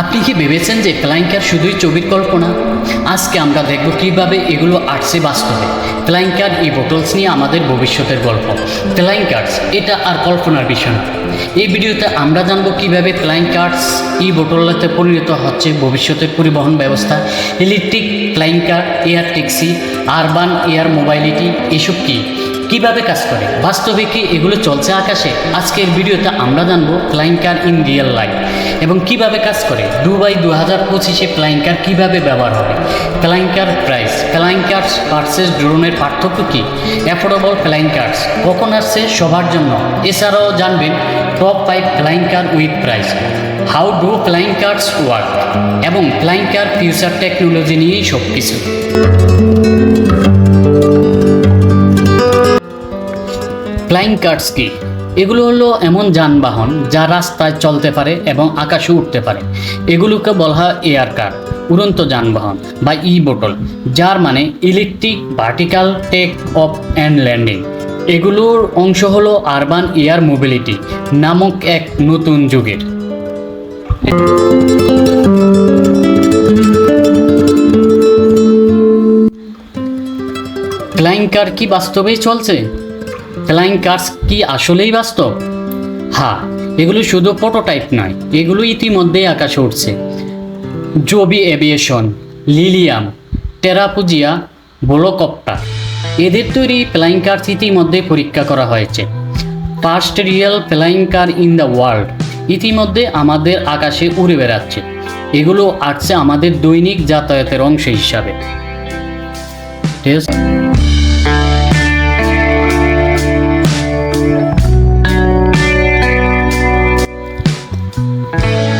আপনি কি ভেবেছেন যে ফ্লাইং কার শুধুই ছবির কল্পনা? আজকে আমরা দেখব কীভাবে এগুলো আসছে বাস্তবে। ফ্লাইং কার এই বোটলস নিয়ে আমাদের ভবিষ্যতের গল্প। ফ্লাইং কার্স এটা আর কল্পনার বিষয় না। এই ভিডিওতে আমরা জানব কীভাবে ফ্লাইং কার্স ই বোটলতে পরিণত হচ্ছে ভবিষ্যতের পরিবহন ব্যবস্থা, electric flying car air taxi, urban, air mobility, এসব কী? কীভাবে কাজ করে? বাস্তবে কি এগুলো চলছে আকাশে? আজকের ভিডিওতে আমরা জানব flying car in real life এবং কীভাবে কাজ করে? দুবাই দু হাজার পঁচিশে ফ্লাইং কার কীভাবে ব্যবহার হবে? Flying car price flying cars ড্রোনের পার্থক্য কী? অ্যাফোর্ডেবল ফ্লাইং কার্স কখন আসছে সবার জন্য? এছাড়াও জানবেন top five flying car with price how do flying cars work এবং ফ্লাইং কার ফিউচার টেকনোলজি নিয়েই সব কিছু ফ্লাইং কার্স কি? এগুলো হলো এমন যানবাহন যা রাস্তায় চলতে পারে এবং আকাশে উঠতে পারে। এগুলোকে বলা হয় এয়ার কার, উড়ন্ত যানবাহন বা ই বোটল যার মানে electric, vertical, take, off, and landing. এগুলোর অংশ হলো আরবান এয়ার মোবিলিটি নামক এক নতুন যুগের। ফ্লাইং কার কি বাস্তবেই চলছে? ফ্লাইং কার্স কি আসলেই বাস্তব? হ্যাঁ এগুলো শুধু প্রোটোটাইপ নয়, এগুলো ইতিমধ্যেই আকাশে উঠছে জবি এভিয়েশন, লিলিয়াম, টেরাপুজিয়া বোলোকপ্টার এদের তৈরি ফ্লাইং কার্স ইতিমধ্যে পরীক্ষা করা হয়েছে। First real flying car in the world ইতিমধ্যে আমাদের আকাশে উড়ে বেড়াচ্ছে। এগুলো আসছে আমাদের দৈনিক যাতায়াতের অংশ হিসাবে। ঠিক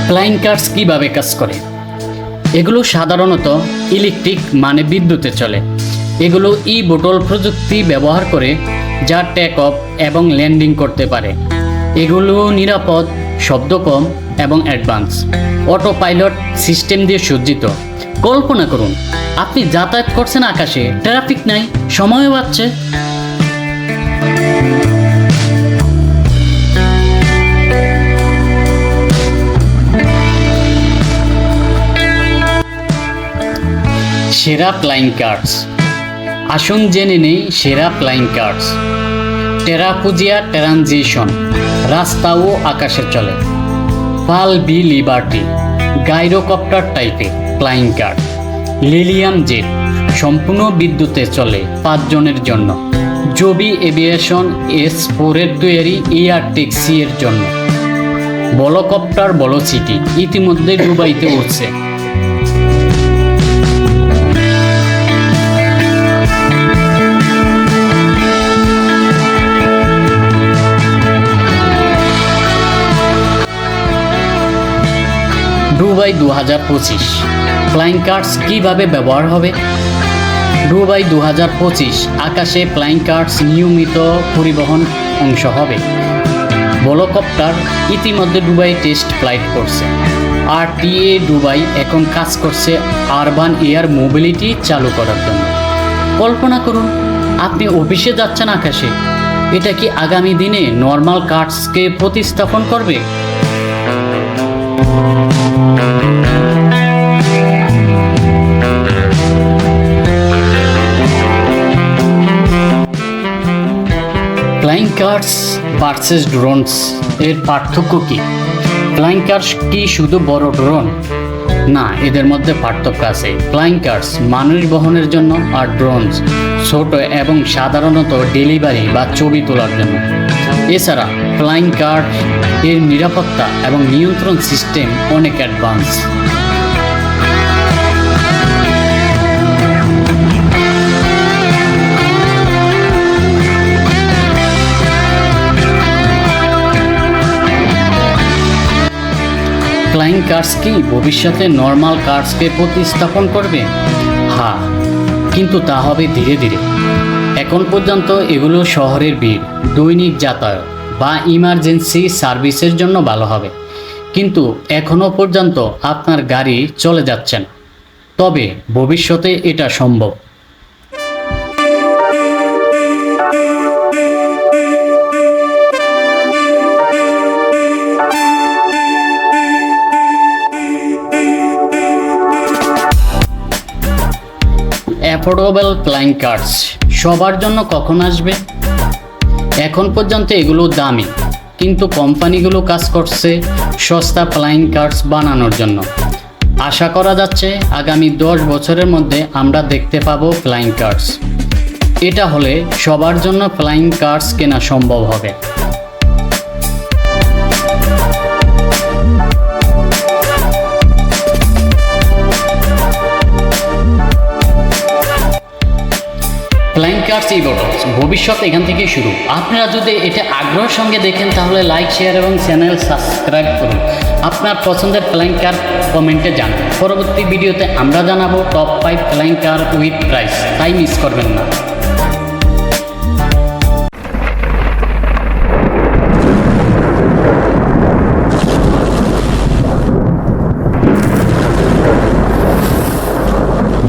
ফ্লাইং কার্স কীভাবে কাজ করে? এগুলো সাধারণত ইলেকট্রিক মানে বিদ্যুতে চলে। এগুলো ই বোটল প্রযুক্তি ব্যবহার করে যা টেক অফ এবং ল্যান্ডিং করতে পারে। এগুলো নিরাপদ শব্দ কম এবং অ্যাডভান্স। অটো পাইলট সিস্টেম দিয়ে সজ্জিত। কল্পনা করুন, আপনি যাতায়াত করছেন আকাশে, ট্রাফিক নাই, সময়ও পাচ্ছে সেরা প্লাইং কার্ডস আসুন জেনে নেই সেরা প্লাইং কার্ডস টেরাপুজিয়া ট্রানজিশন রাস্তা ও আকাশে চলে। পাল বি লিবার্টি, গাইরোকপ্টার টাইপের ফ্লাইং কার্ড লিলিয়াম জেট, সম্পূর্ণ বিদ্যুতে চলে পাঁচজনের জন্য। জবি এভিয়েশন এস ফোরের তৈরি এয়ার ট্যাক্সি এর জন্য। বলকপ্টার বলো সিটি ইতিমধ্যে দুবাইতে উঠছে। ডুবাই দু হাজার পঁচিশ। ফ্লাইং কার্ডস কীভাবে ব্যবহার হবে? ডুবাই দু হাজার পঁচিশ আকাশে ফ্লাইং কার্ডস নিয়মিত পরিবহন অংশ হবে। বলকপ্টার ইতিমধ্যে ডুবাই টেস্ট ফ্লাইট করছে। আর টিএ ডুবাই এখন কাজ করছে আরবান এয়ার মোবিলিটি চালু করার জন্য। কল্পনা করুন, আপনি অফিসে যাচ্ছেন আকাশে। এটা কি আগামী দিনে নর্মাল কার্ডসকে প্রতিস্থাপন করবে? ফ্লাইং কার্স ভার্সেস ড্রোনস এর পার্থক্য কি? ফ্লাইং কার্স কি শুধু বড় ড্রোন না, এদের মধ্যে পার্থক্য আছে। ফ্লাইং কার্স মানুষ বহনের জন্য আর ড্রোনস ছোট এবং সাধারণত ডেলিভারি বা ছবি তোলার জন্য। এছাড়া ফ্লাইং কার্ড এর নিরাপত্তা এবং নিয়ন্ত্রণ সিস্টেম অনেক অ্যাডভান্স ফ্লাইং কার্স কি ভবিষ্যতে নর্মাল কার্সকে প্রতিস্থাপন করবে? হ্যাঁ কিন্তু তা হবে ধীরে ধীরে। এখন পর্যন্ত এগুলো শহরের ভিড়, দৈনিক যাতায়াত বা ইমার্জেন্সি সার্ভিসের জন্য ভালো হবে। কিন্তু এখনও পর্যন্ত আপনার গাড়ি চলে যাচ্ছেন তবে ভবিষ্যতে এটা সম্ভব। অ্যাফোর্ডেবল প্লাইং কার্ডস সবার জন্য কখন আসবে? এখন পর্যন্ত এগুলো দামি, কিন্তু কোম্পানিগুলো কাজ করছে সস্তা ফ্লাইং কার্ডস বানানোর জন্য। আশা করা যাচ্ছে আগামী দশ বছরের মধ্যে আমরা দেখতে পাবো ফ্লাইং কার্ডস এটা হলে সবার জন্য ফ্লাইং কার্স কেনা সম্ভব হবে। কার্স এই ভবিষ্যৎ এখান থেকে শুরু। আপনারা যদি এটা আগ্রহের সঙ্গে দেখেন, তাহলে লাইক শেয়ার এবং চ্যানেল সাবস্ক্রাইব করুন। আপনার পছন্দের ফ্লাইং কার কমেন্টে জানান। পরবর্তী ভিডিওতে আমরা জানাব top five flying car with price তাই মিস করবেন না।